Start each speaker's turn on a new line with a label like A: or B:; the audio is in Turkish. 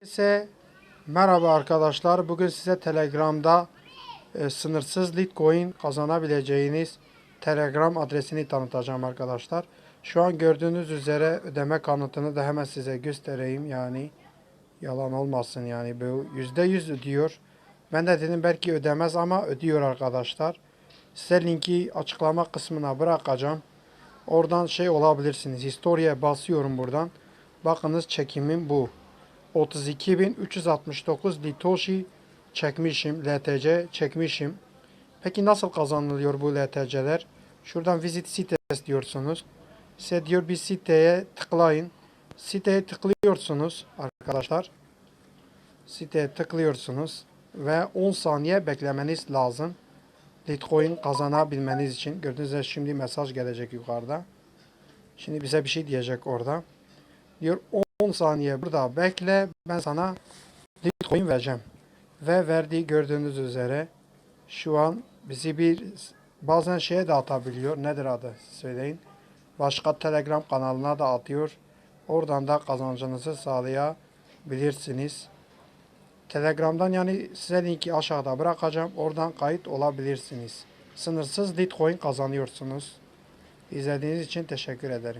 A: Herkese merhaba arkadaşlar. Bugün size Telegram'da e, sınırsız Litecoin kazanabileceğiniz Telegram adresini tanıtacağım arkadaşlar. Şu an gördüğünüz üzere ödeme kanıtını da hemen size göstereyim. Yani yalan olmasın yani bu %100 ödüyor. Ben de dedim belki ödemez ama ödüyor arkadaşlar. Size linki açıklama kısmına bırakacağım. Oradan şey olabilirsiniz. Historiye basıyorum buradan. Bakınız çekimim bu. 32.369 Litoshi çekmişim. LTC çekmişim. Peki nasıl kazanılıyor bu LTC'ler? Şuradan visit sites diyorsunuz. Size diyor bir siteye tıklayın. Siteye tıklıyorsunuz arkadaşlar. Siteye tıklıyorsunuz ve 10 saniye beklemeniz lazım. Litecoin kazanabilmeniz için. Gördüğünüz gibi şimdi mesaj gelecek yukarıda. Şimdi bize bir şey diyecek orada. Diyor 10 saniye burada bekle. Ben sana Litecoin vereceğim. Ve verdiği gördüğünüz üzere şu an bizi bir bazen şeye de atabiliyor. Nedir adı? Söyleyin. Başka Telegram kanalına da atıyor. Oradan da kazancınızı sağlayabilirsiniz. Telegram'dan yani size linki aşağıda bırakacağım. Oradan kayıt olabilirsiniz. Sınırsız Litecoin kazanıyorsunuz. İzlediğiniz için teşekkür ederim.